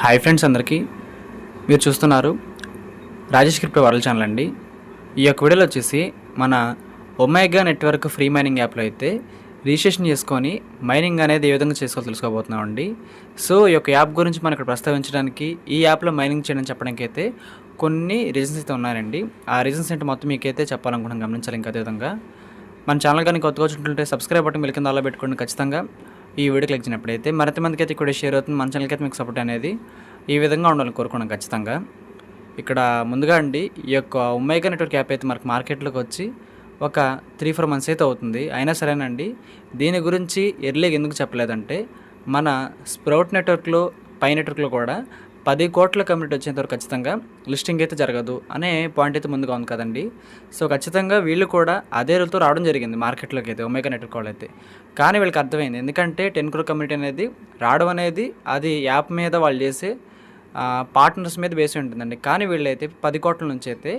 Hi friends అందరికీ. మీరు చూస్తున్నారు రాజేష్ క్రిప్టో వరల్డ్ ఛానల్ అండి. ఈ యొక్క వీడియోలో వచ్చేసి మన ఒమేగా నెట్వర్క్ ఫ్రీ మైనింగ్ యాప్లో అయితే రిజిస్ట్రేషన్ చేసుకొని మైనింగ్ అనేది ఏ విధంగా చేసుకోవాలో తెలుసుకోబోతున్నాం అండి. సో ఈ యొక్క యాప్ గురించి మనం ఇక్కడ ప్రస్తావించడానికి ఈ యాప్లో మైనింగ్ చేయడం చెప్పడానికి అయితే కొన్ని రీజన్స్ అయితే ఉన్నాయండి. ఆ రీజన్స్ ఏంటి మొత్తం మీకైతే చెప్పాలనుకుంటున్నాను గమనించాలి ఇంకా అదే విధంగా మన ఛానల్ కానీ కొత్తగా వచ్చినట్లయితే సబ్స్క్రైబ్ బటన్ మీరు కింద అలా పెట్టుకోండి ఖచ్చితంగా. ఈ వీడియో క్లిక్ చేసినప్పుడైతే మరింత మందికి అయితే ఇక్కడ షేర్ అవుతుంది. మన ఛానల్కి అయితే మీకు సపోర్ట్ అనేది ఈ విధంగా ఉండాలని కోరుకున్నాం ఖచ్చితంగా. ఇక్కడ ముందుగా అండి ఈ యొక్క ఉమ్మేగా నెట్వర్క్ యాప్ అయితే మనకు మార్కెట్లోకి వచ్చి ఒక త్రీ ఫోర్ మంత్స్ అయితే అవుతుంది. అయినా సరేనండి దీని గురించి ఎర్లీగా ఎందుకు చెప్పలేదంటే మన స్ప్రౌట్ నెట్వర్క్లో పై నెట్వర్క్లో కూడా పది కోట్ల కమ్యూనిటీ వచ్చేంత వరకు ఖచ్చితంగా లిస్టింగ్ అయితే జరగదు అనే పాయింట్ అయితే ముందుగా ఉంది కదండి. సో ఖచ్చితంగా వీళ్ళు కూడా అదే రోజుతో రావడం జరిగింది మార్కెట్లోకి అయితే ఒమేగా నెట్వర్క్ వాళ్ళు అయితే. కానీ వీళ్ళకి అర్థమైంది ఎందుకంటే టెన్ క్రో కమ్యూనిటీ అనేది రావడం అనేది అది యాప్ మీద వాళ్ళు చేసే పార్ట్నర్స్ మీద వేసి ఉంటుందండి. కానీ వీళ్ళైతే పది కోట్ల నుంచి అయితే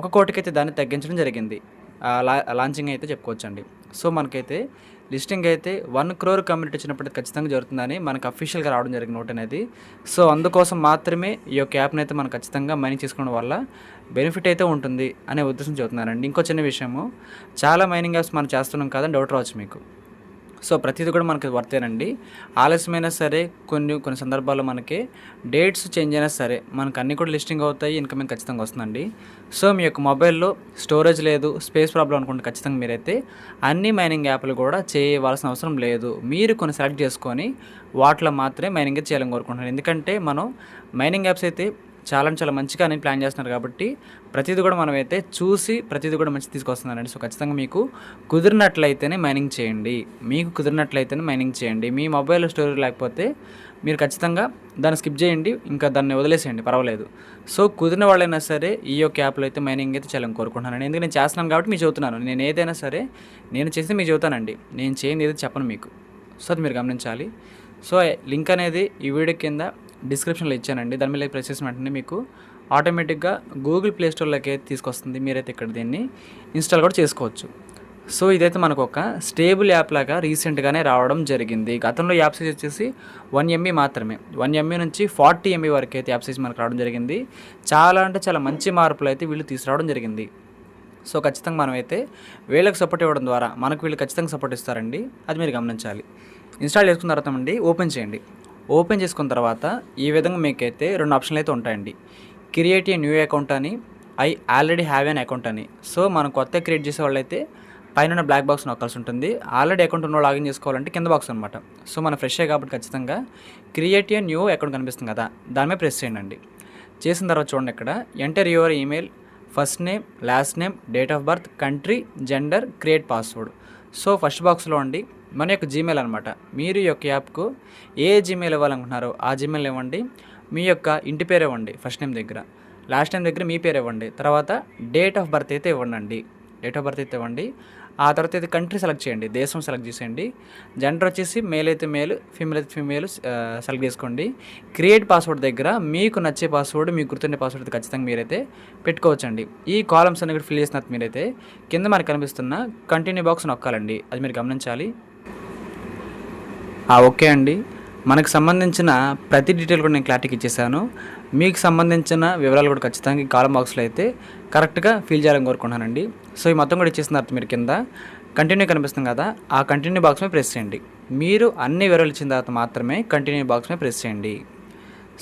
ఒక కోటికి అయితే దాన్ని తగ్గించడం జరిగింది. లా లాంచింగ్ అయితే చెప్పుకోవచ్చండి. సో మనకైతే లిస్టింగ్ అయితే వన్ క్రోర్ కమ్యూనిటీ వచ్చినప్పుడు ఖచ్చితంగా జరుగుతుందని మనకు అఫీషియల్గా రావడం జరిగిన నోట్ అనేది. సో అందుకోసం మాత్రమే ఈ యొక్క యాప్ని అయితే మనం ఖచ్చితంగా మైనింగ్ చేసుకోవడం వల్ల బెనిఫిట్ అయితే ఉంటుంది అనే ఉద్దేశం చెబుతున్నానండి ఇంకో చిన్న విషయము చాలా మైనింగ్ యాప్స్ మనం చేస్తున్నాం కదా డౌట్ రావచ్చు మీకు. సో ప్రతిదీ కూడా మనకి వర్తేనండి. ఆలస్యమైనా సరే కొన్ని కొన్ని సందర్భాల్లో మనకి డేట్స్ చేంజ్ అయినా సరే మనకు అన్నీ కూడా లిస్టింగ్ అవుతాయి ఇన్కమింగ్ ఖచ్చితంగా వస్తుందండి. సో మీ యొక్క మొబైల్లో స్టోరేజ్ లేదు స్పేస్ ప్రాబ్లం అనుకుంటే ఖచ్చితంగా మీరైతే అన్ని మైనింగ్ యాప్లు కూడా చేయవలసిన అవసరం లేదు. మీరు కొన్ని సెలెక్ట్ చేసుకొని వాటిలో మాత్రమే మైనింగ్ చేయాలని కోరుకుంటున్నాను. ఎందుకంటే మనం మైనింగ్ యాప్స్ అయితే చాలా చాలా మంచిగా అని ప్లాన్ చేస్తున్నారు కాబట్టి ప్రతిదీ కూడా మనమైతే చూసి ప్రతిదీ కూడా మంచి తీసుకొస్తున్నానండి. సో ఖచ్చితంగా మీకు కుదిరినట్లయితేనే మైనింగ్ చేయండి. మీకు కుదిరినట్లయితేనే మైనింగ్ చేయండి. మీ మొబైల్ స్టోరీ లేకపోతే మీరు ఖచ్చితంగా దాన్ని స్కిప్ చేయండి ఇంకా దాన్ని వదిలేసేయండి. పర్వాలేదు. సో కుదిరిన వాళ్ళైనా సరే ఈ యొక్క యాప్లో అయితే మైనింగ్ అయితే చేయాలని కోరుకుంటున్నాను ఎందుకంటే నేను చేస్తున్నాను కాబట్టి మీకు చెబుతున్నాను. నేను ఏదైనా సరే నేను చేస్తే మీకు చెబుతానండి. నేను చేయని ఏదో చెప్పను మీకు. సో అది మీరు గమనించాలి. సో లింక్ అనేది ఈ వీడియో కింద డిస్క్రిప్షన్లో ఇచ్చానండి. దాని మీద ప్రెస్ చేసిన వెంటనే మీకు ఆటోమేటిక్గా గూగుల్ ప్లే స్టోర్లోకి అయితే తీసుకొస్తుంది. మీరైతే ఇక్కడ దీన్ని ఇన్స్టాల్ కూడా చేసుకోవచ్చు. సో ఇదైతే మనకు ఒక స్టేబుల్ యాప్ లాగా రీసెంట్గానే రావడం జరిగింది. గతంలో యాప్ సైజ్ వచ్చేసి వన్ ఎంబీ మాత్రమే. వన్ ఎంబీ నుంచి ఫార్టీ ఎంబీ వరకు అయితే యాప్ సైజ్ మనకు రావడం జరిగింది. చాలా అంటే చాలా మంచి మార్పులు అయితే వీళ్ళు తీసుకురావడం జరిగింది. సో ఖచ్చితంగా మనం అయితే వీళ్ళకి సపోర్ట్ ఇవ్వడం ద్వారా మనకు వీళ్ళు ఖచ్చితంగా సపోర్ట్ ఇస్తారండి. అది మీరు గమనించాలి. ఇన్స్టాల్ చేసుకున్న తర్వాత అండి ఓపెన్ చేయండి. ఓపెన్ చేసుకున్న తర్వాత ఈ విధంగా మీకైతే రెండు ఆప్షన్లు అయితే ఉంటాయండి. క్రియేట్ ఏ న్యూ అకౌంట్ అని I already have an account అని. సో మనం కొత్త క్రియేట్ చేసే వాళ్ళైతే పైన బ్లాక్ బాక్స్ నొక్కాల్సి ఉంటుంది. ఆల్రెడీ అకౌంట్ ఉన్న లాగిన్ చేసుకోవాలంటే కింద బాక్స్ అనమాట సో మన ఫ్రెష్ కాబట్టి ఖచ్చితంగా క్రియేట్ ఏ న్యూ అకౌంట్ కనిపిస్తుంది కదా దాని మీద ప్రెస్ చేయండి. చేసిన తర్వాత చూడండి ఇక్కడ. Enter your email first name last name date of birth country gender create password so first బాక్స్లో అండి మన యొక్క జీమెయిల్ అనమాట మీరు యొక్క యాప్కు ఏ జీమెయిల్ ఇవ్వాలనుకుంటున్నారో ఆ జీమెయిల్ ఇవ్వండి. మీ యొక్క ఇంటి పేరు ఇవ్వండి ఫస్ట్ నేమ్ దగ్గర. లాస్ట్ నేమ్ దగ్గర మీ పేరు ఇవ్వండి. తర్వాత డేట్ ఆఫ్ బర్త్ అయితే ఇవ్వండి డేట్ ఆఫ్ బర్త్ అయితే ఇవ్వండి. ఆ తర్వాత అయితే కంట్రీ సెలెక్ట్ చేయండి. దేశం సెలెక్ట్ చేసేయండి. జెండర్ వచ్చేసి మేల్ అయితే మేల్ ఫీమేల్ అయితే ఫీమేల్ సెలెక్ట్ చేసుకోండి. క్రియేట్ పాస్వర్డ్ దగ్గర మీకు నచ్చే పాస్వర్డ్ మీకు గుర్తుండే పాస్వర్డ్ అయితే ఖచ్చితంగా మీరైతే పెట్టుకోవచ్చండి. ఈ కాలమ్స్ అన్ని కూడా ఫిల్ చేసిన మీరైతే. కింద మనకు కనిపిస్తున్న కంటిన్యూ బాక్స్ నొక్కాలండి. అది మీరు గమనించాలి. ఓకే అండి. మనకు సంబంధించిన ప్రతి డీటెయిల్ కూడా నేను క్లారిటీకి ఇచ్చేసాను. మీకు సంబంధించిన వివరాలు కూడా ఖచ్చితంగా ఈ కాలం బాక్స్లో అయితే కరెక్ట్గా ఫీల్ చేయాలని కోరుకుంటున్నానండి. సో ఈ మొత్తం కూడా ఇచ్చేసిన తర్వాత మీరు కింద కంటిన్యూ కనిపిస్తుంది కదా ఆ కంటిన్యూ బాక్స్ మీద ప్రెస్ చేయండి. మీరు అన్ని వివరాలు ఇచ్చిన తర్వాత మాత్రమే కంటిన్యూ బాక్స్ మీద ప్రెస్ చేయండి.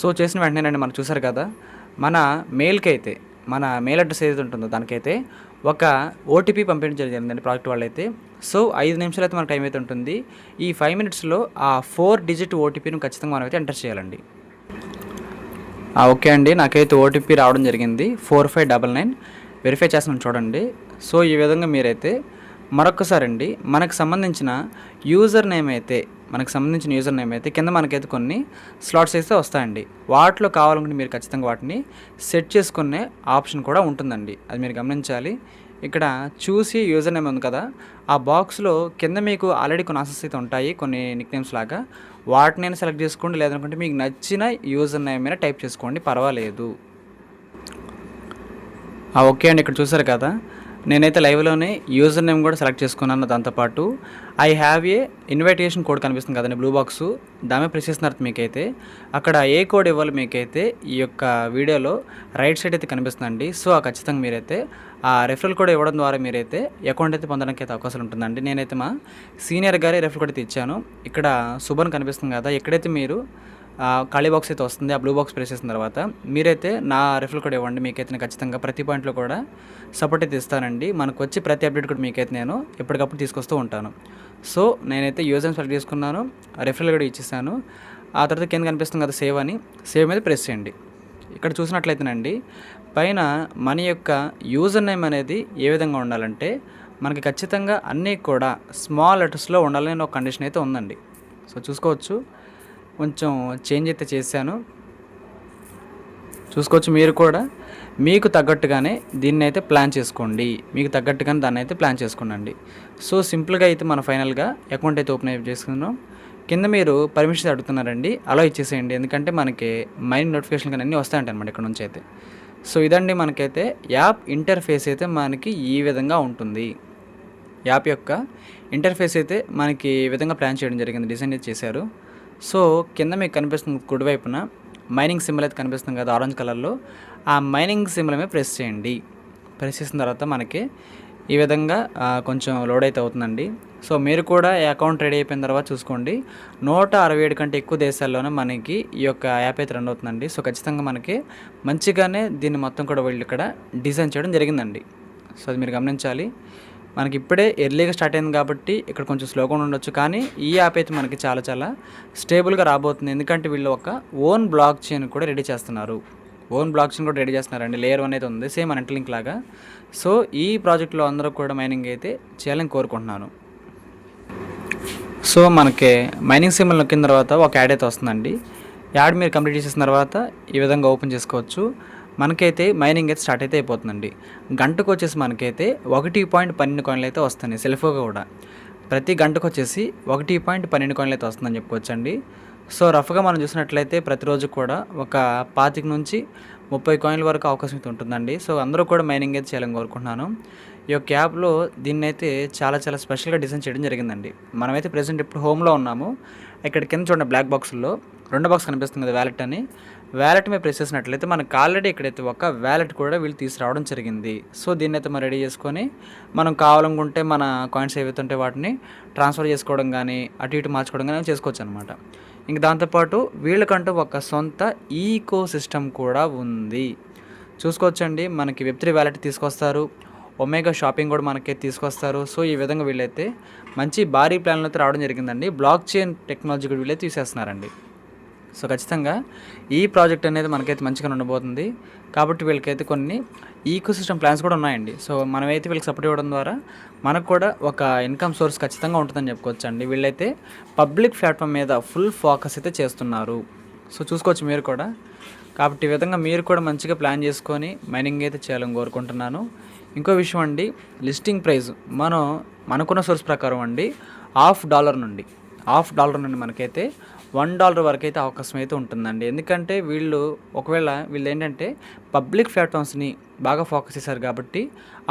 సో చేసిన వెంటనే మనం చూసారు కదా మన మెయిల్కి అయితే మన మెయిల్ అడ్రస్ ఏదైతే ఉంటుందో దానికైతే ఒక ఓటీపీ పంపించడం జరిగిందండి ప్రాజెక్ట్ వాళ్ళైతే. సో ఐదు నిమిషాలు అయితే మనకు టైం అయితే ఉంటుంది. ఈ ఫైవ్ మినిట్స్లో ఆ ఫోర్ డిజిట్ ఓటీపీని ఖచ్చితంగా మనం అయితే ఎంటర్ చేయాలండి ఓకే అండి. నాకైతే ఓటీపీ రావడం జరిగింది. Four five double nine verify చేస్తున్నాను చూడండి. సో ఈ విధంగా మీరైతే మరొకసారి అండి మనకు సంబంధించిన యూజర్ నేమ్ అయితే మనకు సంబంధించిన యూజర్ నేమ్ అయితే కింద మనకైతే కొన్ని స్లాట్స్ అయితే వస్తాయండి. వాటిలో కావాలనుకుంటే మీరు ఖచ్చితంగా వాటిని సెట్ చేసుకునే ఆప్షన్ కూడా ఉంటుందండి. అది మీరు గమనించాలి. ఇక్కడ చూసి యూజర్ నేమ్ ఉంది కదా ఆ బాక్స్లో కింద మీకు ఆల్రెడీ కొన్ని ఆసెస్ అయితే ఉంటాయి కొన్ని నిక్ నేమ్స్ లాగా వాటినైనా సెలెక్ట్ చేసుకోండి లేదనుకుంటే మీకు నచ్చిన యూజర్ నేమ్ అయినా టైప్ చేసుకోండి పర్వాలేదు. ఓకే అండి. ఇక్కడ చూసారు కదా నేనైతే లైవ్లోనే యూజర్ నేమ్ కూడా సెలెక్ట్ చేసుకున్నాను దాంతోపాటు. I have a invitation code కనిపిస్తుంది కదండి బ్లూ బాక్స్. దామే ప్రెస్ చేస్తున్నారు మీకైతే. అక్కడ ఏ కోడ్ ఇవ్వాలి మీకైతే ఈ యొక్క వీడియోలో రైట్ సైడ్ అయితే కనిపిస్తుందండి. సో ఆ ఖచ్చితంగా మీరైతే ఆ రెఫరల్ కోడ్ ఇవ్వడం ద్వారా మీరైతే అకౌంట్ అయితే పొందడానికి అయితే అవకాశం ఉంటుందండి. నేనైతే మా సీనియర్ గారి రెఫరల్ కోడ్ అయితే ఇచ్చాను. ఇక్కడ శుభన్ కనిపిస్తుంది కదా ఎక్కడైతే మీరు ఖాళీ బాక్స్ అయితే వస్తుంది ఆ బ్లూ బాక్స్ ప్రెస్ చేసిన తర్వాత. మీరైతే నా రిఫరల్ కూడా ఇవ్వండి మీకైతే నేను ఖచ్చితంగా ప్రతి పాయింట్లో కూడా సపోర్ట్ అయితే ఇస్తానండి. మనకు వచ్చి ప్రతి అప్డేట్ కూడా మీకైతే నేను ఎప్పటికప్పుడు తీసుకొస్తూ ఉంటాను. సో నేనైతే యూజర్స్ సెలెక్ట్ చేసుకున్నాను రిఫరల్ కూడా ఇచ్చేసాను. ఆ తర్వాత కింద కనిపిస్తుంది కదా సేవ్ అని సేవ్ మీద ప్రెస్ చేయండి. ఇక్కడ చూసినట్లయితేనండి పైన మన యొక్క యూజర్ నేమ్ అనేది ఏ విధంగా ఉండాలంటే మనకి ఖచ్చితంగా అన్నీ కూడా స్మాల్ లెటర్స్లో ఉండాలని ఒక కండిషన్ అయితే ఉందండి. సో చూసుకోవచ్చు. కొంచెం చేంజ్ అయితే చేశాను. చూసుకోవచ్చు మీరు కూడా. మీకు తగ్గట్టుగానే దీన్ని అయితే ప్లాన్ చేసుకోండి. మీకు తగ్గట్టుగానే దాన్ని అయితే ప్లాన్ చేసుకోండి సో సింపుల్గా అయితే మన ఫైనల్గా అకౌంట్ అయితే ఓపెన్ అయి చేసుకున్నాం కింద మీరు పర్మిషన్ అడుగుతున్నారండి. అలా ఇచ్చేసేయండి. ఎందుకంటే మనకి మైండ్ నోటిఫికేషన్ కానీ అన్నీ వస్తాయంట అనమాట ఇక్కడ నుంచి అయితే. సో ఇదండి మనకైతే యాప్ ఇంటర్ఫేస్ అయితే మనకి ఈ విధంగా ఉంటుంది. యాప్ యొక్క ఇంటర్ఫేస్ అయితే మనకి ఈ విధంగా ప్లాన్ చేయడం జరిగింది. డిజైన్ అయితే చేశారు. సో కింద మీకు కనిపిస్తుంది కుడివైపున మైనింగ్ సింబల్ అయితే కనిపిస్తుంది కదా ఆరెంజ్ కలర్లో. ఆ మైనింగ్ సింబల్ మీద ప్రెస్ చేయండి. ప్రెస్ చేసిన తర్వాత మనకి ఈ విధంగా కొంచెం లోడ్ అయితే అవుతుందండి. సో మీరు కూడా అకౌంట్ రెడీ అయిపోయిన తర్వాత చూసుకోండి. నూట అరవై ఏడు కంటే ఎక్కువ దేశాల్లోనే మనకి ఈ యొక్క యాప్ అయితే రన్ అవుతుందండి. సో ఖచ్చితంగా మనకి మంచిగానే దీన్ని మొత్తం కూడా వీళ్ళు ఇక్కడ డిజైన్ చేయడం జరిగిందండి. సో అది మీరు గమనించాలి. మనకి ఇప్పుడే ఎర్లీగా స్టార్ట్ అయింది కాబట్టి ఇక్కడ కొంచెం స్లోగా ఉండొచ్చు. కానీ ఈ యాప్ అయితే మనకి చాలా చాలా స్టేబుల్గా రాబోతుంది. ఎందుకంటే వీళ్ళు ఒక ఓన్ బ్లాక్ చైన్ కూడా రెడీ చేస్తున్నారు. ఓన్ బ్లాక్ చైన్ కూడా రెడీ చేస్తున్నారండి. లేయర్ వన్ అయితే ఉంది. సేమ్ లింక్ లాగా. సో ఈ ప్రాజెక్ట్లో అందరూ కూడా మైనింగ్ అయితే చేయాలని కోరుకుంటున్నాను. సో మనకి మైనింగ్ సిమ్మల్ నొక్కిన తర్వాత ఒక యాడ్ అయితే వస్తుందండి. యాడ్ మీరు కంప్లీట్ చేసిన తర్వాత ఈ విధంగా ఓపెన్ చేసుకోవచ్చు. మనకైతే మైనింగ్ అయితే స్టార్ట్ అయితే అయిపోతుందండి. గంటకు వచ్చేసి మనకైతే ఒకటి పాయింట్ పన్నెండు కాయిన్లు అయితే వస్తున్నాయి సెల్ఫ్గా కూడా. ప్రతి గంటకు వచ్చేసి ఒకటి పాయింట్ పన్నెండు కాయిన్లు అయితే వస్తుందని చెప్పుకోవచ్చండి. సో రఫ్గా మనం చూసినట్లయితే ప్రతిరోజు కూడా ఒక పాతిక నుంచి ముప్పై కాయిన్ల వరకు అవకాశం అయితే ఉంటుందండి. సో అందరూ కూడా మైనింగ్ అయితే చేయాలని కోరుకుంటున్నాను. ఈ యొక్క యాప్లో దీన్ని అయితే చాలా చాలా స్పెషల్గా డిజైన్ చేయడం జరిగిందండి. మనమైతే ప్రెసెంట్ ఇప్పుడు హోమ్లో ఉన్నాము. ఇక్కడ కింద చూడండి బ్లాక్ బాక్స్లో రెండో బాక్స్ కనిపిస్తుంది కదా వ్యాలెట్ అని. వ్యాలెట్ మీద ప్రెస్ చేసినట్లయితే మనకు ఆల్రెడీ ఇక్కడైతే ఒక వ్యాలెట్ కూడా వీళ్ళు తీసుకురావడం జరిగింది. సో దీన్ని అయితే మనం రెడీ చేసుకొని మనం కావాలనుకుంటే మన కాయిన్స్ ఏవైతే ఉంటే వాటిని ట్రాన్స్ఫర్ చేసుకోవడం కానీ అటు ఇటు మార్చుకోవడం కానీ చేసుకోవచ్చు అనమాట ఇంక దాంతోపాటు వీళ్ళకంటూ ఒక సొంత ఈకో సిస్టమ్ కూడా ఉంది. చూసుకోవచ్చండి. మనకి వెబ్ త్రీ వ్యాలెట్ తీసుకొస్తారు. ఒమేగా షాపింగ్ కూడా మనకి తీసుకొస్తారు. సో ఈ విధంగా వీళ్ళైతే మంచి భారీ ప్లాన్లతో రావడం జరిగిందండి. బ్లాక్ చైన్ టెక్నాలజీ కూడా వీళ్ళైతే తీసేస్తున్నారండి. సో ఖచ్చితంగా ఈ ప్రాజెక్ట్ అనేది మనకైతే మంచిగా ఉండబోతుంది. కాబట్టి వీళ్ళకైతే కొన్ని ఈకో సిస్టమ్ ప్లాన్స్ కూడా ఉన్నాయండి. సో మనమైతే వీళ్ళకి సపోర్ట్ ఇవ్వడం ద్వారా మనకు కూడా ఒక ఇన్కమ్ సోర్స్ ఖచ్చితంగా ఉంటుందని చెప్పుకోవచ్చు అండి వీళ్ళైతే పబ్లిక్ ప్లాట్ఫామ్ మీద ఫుల్ ఫోకస్ అయితే చేస్తున్నారు. సో చూసుకోవచ్చు మీరు కూడా. కాబట్టి ఈ విధంగా మీరు కూడా మంచిగా ప్లాన్ చేసుకొని మైనింగ్ అయితే చేయాలని కోరుకుంటున్నాను. ఇంకో విషయం అండి లిస్టింగ్ ప్రైస్ మనం మనకున్న సోర్స్ ప్రకారం అండి హాఫ్ డాలర్ నుండి హాఫ్ డాలర్ నుండి మనకైతే వన్ డాలర్ వరకు అయితే అవకాశం అయితే ఉంటుందండి. ఎందుకంటే వీళ్ళు ఒకవేళ వీళ్ళు ఏంటంటే పబ్లిక్ ప్లాట్ఫామ్స్ని బాగా ఫోకస్ చేశారు కాబట్టి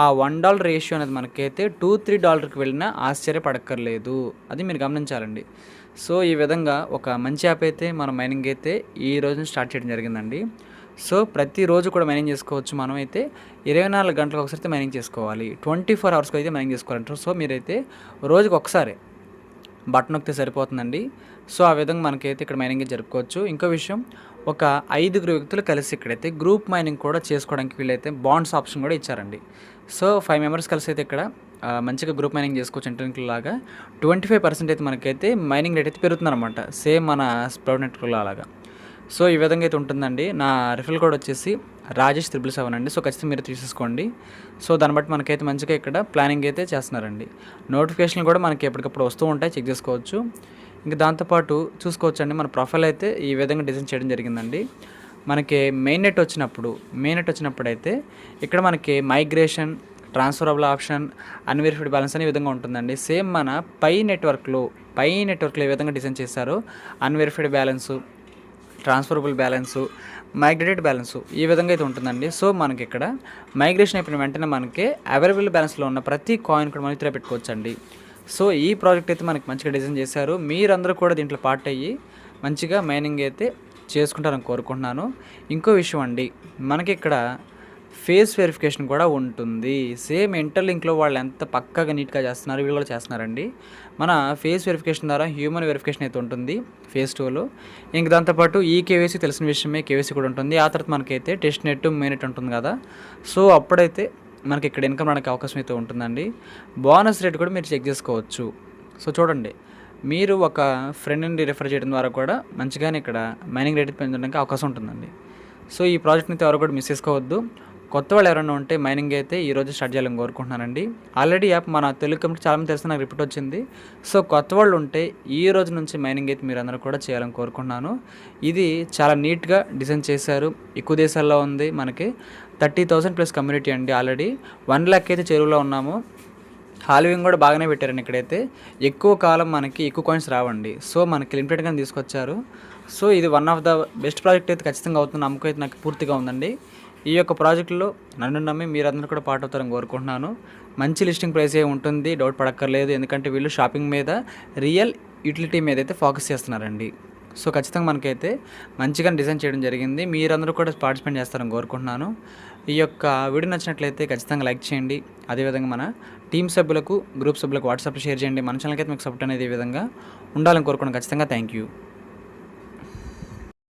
ఆ వన్ డాలర్ రేషియో అనేది మనకైతే టూ త్రీ డాలర్కి వెళ్ళినా ఆశ్చర్యపడక్కర్లేదు. అది మీరు గమనించాలండి. సో ఈ విధంగా ఒక మంచి యాప్ అయితే మన మైనింగ్ అయితే ఈ రోజున స్టార్ట్ చేయడం జరిగిందండి. సో ప్రతిరోజు కూడా మైనింగ్ చేసుకోవచ్చు మనం అయితే. ఇరవై నాలుగు గంటలకు ఒకసారి అయితే మైనింగ్ చేసుకోవాలి. ట్వంటీ ఫోర్ అవర్స్కి అయితే మైనింగ్ చేసుకోవాలంటారు. సో మీరైతే రోజుకి ఒకసారి బటన్ నొక్కితే సరిపోతుందండి. సో ఆ విధంగా మనకైతే ఇక్కడ మైనింగ్ జరుపుకోవచ్చు. ఇంకో విషయం ఒక ఐదుగురు వ్యక్తులు కలిసి ఇక్కడైతే గ్రూప్ మైనింగ్ కూడా చేసుకోవడానికి వీళ్ళైతే బాండ్స్ ఆప్షన్ కూడా ఇచ్చారండి. సో ఫైవ్ మెంబర్స్ కలిసి అయితే ఇక్కడ మంచిగా గ్రూప్ మైనింగ్ చేసుకోవచ్చు ఇంటర్నెట్ లాగా. ట్వంటీ ఫైవ్ పర్సెంట్ అయితే మనకైతే మైనింగ్ రేట్ అయితే పెరుగుతుందన్నమాట. సేమ్ మన స్ప్రౌడ్ నెట్వర్క్లో అలాగా. సో ఈ విధంగా అయితే ఉంటుందండి. నా రిఫిల్ కోడ్ వచ్చేసి రాజేష్ త్రిబుల్ సెవెన్ అండి. సో ఖచ్చితంగా మీరు తీసేసుకోండి. సో దాన్ని బట్టి మనకైతే మంచిగా ఇక్కడ ప్లానింగ్ అయితే చేస్తున్నారండి. నోటిఫికేషన్లు కూడా మనకి ఎప్పటికప్పుడు వస్తూ ఉంటాయి. చెక్ చేసుకోవచ్చు. ఇంకా దాంతోపాటు చూసుకోవచ్చండి. మన ప్రొఫైల్ అయితే ఈ విధంగా డిజైన్ చేయడం జరిగిందండి. మనకి మెయిన్ నెట్ వచ్చినప్పుడు మెయిన్ నెట్ వచ్చినప్పుడు అయితే ఇక్కడ మనకి migration transferable option unverified balance అనే విధంగా ఉంటుందండి. సేమ్ మన పై నెట్వర్క్లో పై నెట్వర్క్లో ఏ విధంగా డిజైన్ చేశారో unverified balance transferable balance migrated balance ఈ విధంగా అయితే ఉంటుందండి. సో మనకి ఇక్కడ మైగ్రేషన్ అయిపోయిన వెంటనే మనకి అవైలబుల్ బ్యాలెన్స్లో ఉన్న ప్రతి కాయిన్ కూడా మనం ఇతర పెట్టుకోవచ్చండి. సో ఈ ప్రాజెక్ట్ అయితే మనకి మంచిగా డిజైన్ చేశారు. మీరందరూ కూడా దీంట్లో పార్ట్ అయ్యి మంచిగా మైనింగ్ అయితే చేసుకుంటారని కోరుకుంటున్నాను. ఇంకో విషయం అండి మనకి ఇక్కడ ఫేస్ వెరిఫికేషన్ కూడా ఉంటుంది. సేమ్ ఇంటర్లింక్లో వాళ్ళు ఎంత పక్కగా నీట్గా చేస్తున్నారు వీళ్ళు కూడా చేస్తున్నారండి. మన ఫేస్ వెరిఫికేషన్ ద్వారా హ్యూమన్ వెరిఫికేషన్ అయితే ఉంటుంది ఫేస్ టూలో ఇంక దాంతోపాటు ఈ కేవైసీ తెలిసిన విషయమే కేవైసీ కూడా ఉంటుంది. ఆ తర్వాత మనకైతే టెస్ట్ నెట్ మెయిన్ ఉంటుంది కదా. సో అప్పుడైతే మనకి ఇక్కడ ఇన్కమ్ రావడానికి అవకాశం అయితే ఉంటుందండి. బోనస్ రేట్ కూడా మీరు చెక్ చేసుకోవచ్చు. సో చూడండి. మీరు ఒక ఫ్రెండ్ నుండి రిఫర్ చేయడం ద్వారా కూడా మంచిగానే ఇక్కడ మైనింగ్ రేట్ పెంచడానికి అవకాశం ఉంటుందండి. సో ఈ ప్రాజెక్ట్ని ఎవరు కూడా మిస్ చేసుకోవద్దు. కొత్త వాళ్ళు ఎవరైనా ఉంటే మైనింగ్ అయితే ఈ రోజు స్టార్ట్ చేయాలని కోరుకుంటున్నానండి. ఆల్రెడీ యాప్ మన తెలుగు కంపెనీ చాలా మంది నాకు రిపోర్ట్ వచ్చింది. సో కొత్త వాళ్ళు ఉంటే ఈ రోజు నుంచి మైనింగ్ అయితే మీరు అందరూ కూడా చేయాలని కోరుకుంటున్నాను. ఇది చాలా నీట్గా డిజైన్ చేశారు. ఎక్కువ దేశాల్లో ఉంది మనకి. థర్టీ థౌసండ్ ప్లస్ కమ్యూనిటీ అండి ఆల్రెడీ వన్ ల్యాక్ అయితే చెరువులో ఉన్నాము. హాల్వింగ్ కూడా బాగానే పెట్టారండి ఇక్కడైతే. ఎక్కువ కాలం మనకి ఎక్కువ కాయిన్స్ రావండి. సో మనకి లిమిటెడ్గా తీసుకొచ్చారు. సో ఇది one of the best project అయితే ఖచ్చితంగా అవుతుంది. నమ్మకం అయితే నాకు పూర్తిగా ఉందండి. ఈ యొక్క ప్రాజెక్టులో నన్ను నమ్మి మీరందరూ కూడా పార్ట్ అవుతారని కోరుకుంటున్నాను. మంచి లిస్టింగ్ ప్రైస్ ఏ ఉంటుంది డౌట్ పడక్కర్లేదు. ఎందుకంటే వీళ్ళు షాపింగ్ మీద రియల్ యూటిలిటీ మీద అయితే ఫోకస్ చేస్తున్నారండి. సో ఖచ్చితంగా మనకైతే మంచిగా డిజైన్ చేయడం జరిగింది. మీరందరూ కూడా పార్టిసిపేట్ చేస్తారని కోరుకుంటున్నాను. ఈ యొక్క వీడియో నచ్చినట్లయితే ఖచ్చితంగా లైక్ చేయండి. అదేవిధంగా మన టీం సభ్యులకు గ్రూప్ సభ్యులకు వాట్సాప్ షేర్ చేయండి. మన ఛానల్కి అయితే మీకు సపోర్ట్ అనేది ఈ విధంగా ఉండాలని కోరుకున్నాను. ఖచ్చితంగా థ్యాంక్ యూ.